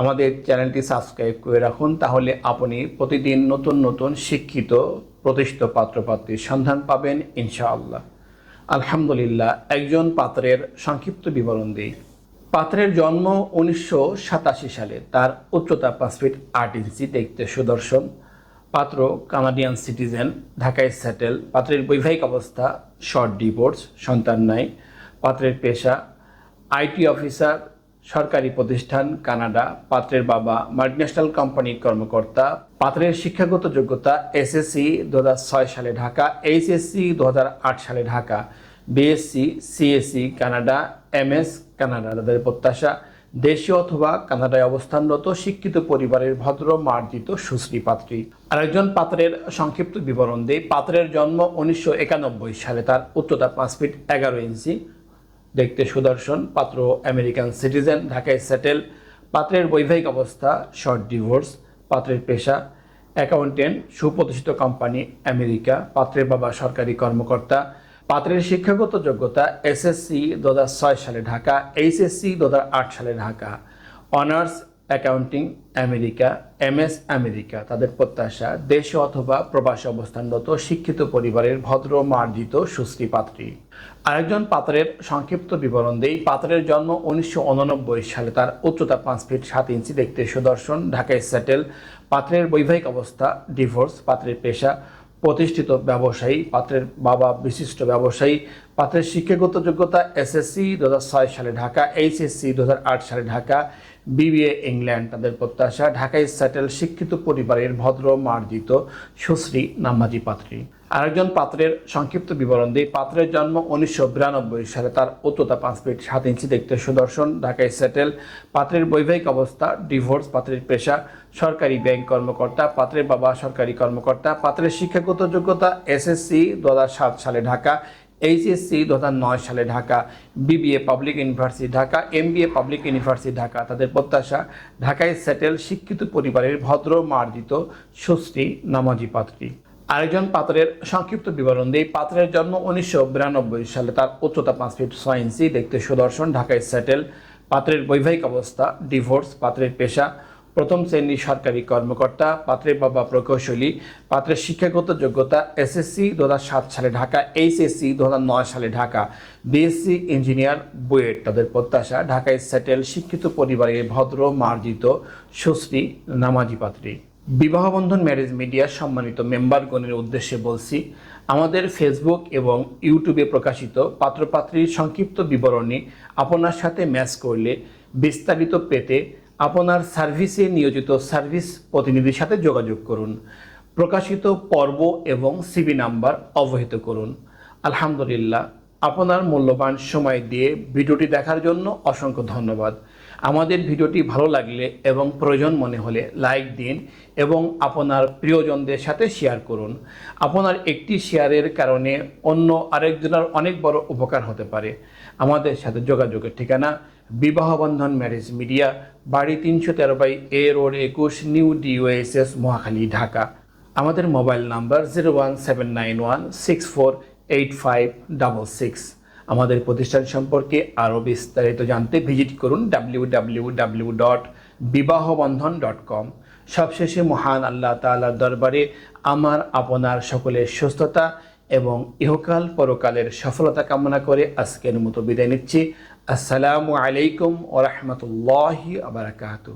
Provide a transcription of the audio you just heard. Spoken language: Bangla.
আমাদের চ্যানেলটি সাবস্ক্রাইব করে রাখুন, তাহলে আপনি প্রতিদিন নতুন নতুন শিক্ষিত, প্রতিষ্ঠিত পাত্রপাত্রীর সন্ধান পাবেন, ইনশাআল্লাহ। আলহামদুলিল্লাহ, একজন পাত্রের সংক্ষিপ্ত বিবরণ দিই। পাত্রের জন্ম উনিশশো সাতাশি সালে, তার উচ্চতা পাঁচ ফিট আট ইঞ্চি, দেখতে সুদর্শন। পাত্র কানাডিয়ান সিটিজেন, ঢাকায় সেটেল। পাত্রের বৈবাহিক অবস্থা, শর্ট ডিভোর্স, সন্তান নাই। পাত্রের পেশা, আইটি অফিসার সরকারি প্রতিষ্ঠান কানাডা, পাত্রের বাবা মাল্টিন্যাশনাল কোম্পানির কর্মকর্তা, পাত্রের শিক্ষাগত যোগ্যতা এসএসসি দু হাজার ছয় সালে ঢাকা এইচএসসি দু হাজার আট সালে Dhaka BSc CSC Canada MS Canada তাদের প্রত্যাশা, দেশীয় অথবা কানাডায় অবস্থানরত শিক্ষিত পরিবারের ভদ্র, মার্জিত, সুশ্রী পাত্রী। আরেকজন পাত্রের সংক্ষিপ্ত বিবরণ দেই। পাত্রের জন্ম উনিশশো একানব্বই সালে, তার উচ্চতা পাঁচ ফিট এগারো ইঞ্চি। দেখতে সুদর্শন, পাত্র আমেরিকান সিটিজেন, ঢাকায় সেটেল, পাত্রের বৈবাহিক অবস্থা শর্ট ডিভোর্স পাত্রের পেশা অ্যাকাউন্টেন্ট সুপ্রতিষ্ঠিত কোম্পানি আমেরিকা, পাত্রের বাবা সরকারি কর্মকর্তা, পাত্রের শিক্ষাগত যোগ্যতা এসএসসি দু হাজার ছয় সালে ঢাকা এইচএসসি দুহাজার আট সালে Dhaka honours accounting America, MS America, তাদের প্রত্যাশা, দেশে অথবা প্রবাসে অবস্থানরত শিক্ষিত পরিবারের ভদ্র, মার্জিত, সুশ্রী পাত্রী। আরেকজন পাত্রের সংক্ষিপ্ত বিবরণ দেই। পাত্রের জন্ম উনিশশো সালে। তার উচ্চতা পাঁচ ফিট সাত ইঞ্চি, দেখতে সুদর্শন। ঢাকায় সেটেল। পাত্রের বৈবাহিক অবস্থা, ডিভোর্স, পাত্রের পেশা, প্রতিষ্ঠিত ব্যবসায়ী, পাত্রের বাবা বিশিষ্ট ব্যবসায়ী, পাত্রের শিক্ষাগত যোগ্যতা, এসএসসি দু হাজার ছয় সালে ঢাকা, এইচএসসি দু হাজার আট সালে ঢাকা বিবিএ ইংল্যান্ড তাদের প্রত্যাশা, ঢাকায় সেটেল শিক্ষিত পরিবারের ভদ্র, মার্জিত, সুশ্রী নামাজি পাত্রী। আরেকজন পাত্রের সংক্ষিপ্ত বিবরণ দিই। পাত্রের জন্ম উনিশশো বিরানব্বই সালে তার উচ্চতা পাঁচ ফিট সাত ইঞ্চি, দেখতে সুদর্শন। ঢাকায় সেটেল পাত্রের বৈবাহিক অবস্থা ডিভোর্স পাত্রের পেশা, সরকারি ব্যাংক কর্মকর্তা, পাত্রের বাবা সরকারি কর্মকর্তা, পাত্রের শিক্ষাগত যোগ্যতা, এসএসসি দু হাজার সাত সালে ঢাকা এইচএসসি দু সালে Dhaka BBA public university Dhaka MBA public university Dhaka, তাদের প্রত্যাশা, ঢাকায় সেটেল শিক্ষিত পরিবারের ভদ্র মার্জিত সুশ্রী নামাজি পাত্রী। আরেকজন পাত্রের সংক্ষিপ্ত বিবরণ দিই। পাত্রের জন্ম উনিশশো বিরানব্বই সালে তার উচ্চতা পাঁচ ফিট ছয় ইঞ্চি, দেখতে সুদর্শন, ঢাকায় সেটেল পাত্রের বৈবাহিক অবস্থা ডিভোর্স পাত্রের পেশা প্রথম শ্রেণির সরকারি কর্মকর্তা পাত্রের বাবা প্রকৌশলী পাত্রের শিক্ষাগত যোগ্যতা, এসএসসি দু সাত সালে ঢাকা, এইচএসসি দু নয় সালে ঢাকা, বিএসসি ইঞ্জিনিয়ার বুয়েট। তাদের প্রত্যাশা, ঢাকায় সেটেল, শিক্ষিত পরিবারের ভদ্র, মার্জিত, সুশ্রী, নামাজি পাত্রী। বিবাহবন্ধন ম্যারেজ মিডিয়ার সম্মানিত মেম্বারগণের উদ্দেশ্যে বলছি, আমাদের ফেসবুক এবং ইউটিউবে প্রকাশিত পাত্রপাত্রীর সংক্ষিপ্ত বিবরণী আপনার সাথে ম্যাচ করলে বিস্তারিত পেতে আপনার সার্ভিসে নিয়োজিত সার্ভিস প্রতিনিধির সাথে যোগাযোগ করুন। প্রকাশিত পর্ব এবং সিবি নাম্বার অবহিত করুন। আলহামদুলিল্লাহ, আপনার মূল্যবান সময় দিয়ে ভিডিওটি দেখার জন্য অসংখ্য ধন্যবাদ। আমাদের ভিডিওটি ভালো লাগলে এবং প্রয়োজন মনে হলে লাইক দিন এবং আপনার প্রিয়জনদের সাথে শেয়ার করুন। আপনার একটি শেয়ারের কারণে অন্য আরেকজনের অনেক বড় উপকার হতে পারে। আমাদের সাথে যোগাযোগের ঠিকানা বিবাহবন্ধন ম্যারেজ মিডিয়া, বাড়ি তিনশো তেরো বাই এ রোড একুশ, নিউ ডিওএসএস মহাখালী, ঢাকা। আমাদের mobile number zero one seven nine one six four eight five double six. আমাদের প্রতিষ্ঠান সম্পর্কে আরও বিস্তারিত জানতে ভিজিট করুন W W W dot Bibahabandhan dot com. সবশেষে মহান আল্লাহ তাআলার দরবারে আমার, আপনার সকলের সুস্থতা এবং ইহকাল পরকালের সফলতা কামনা করে আজকের মতো বিদায় নিচ্ছি। আসসালামু আলাইকুম ওরহমতুল্লাহি আবরাকাতু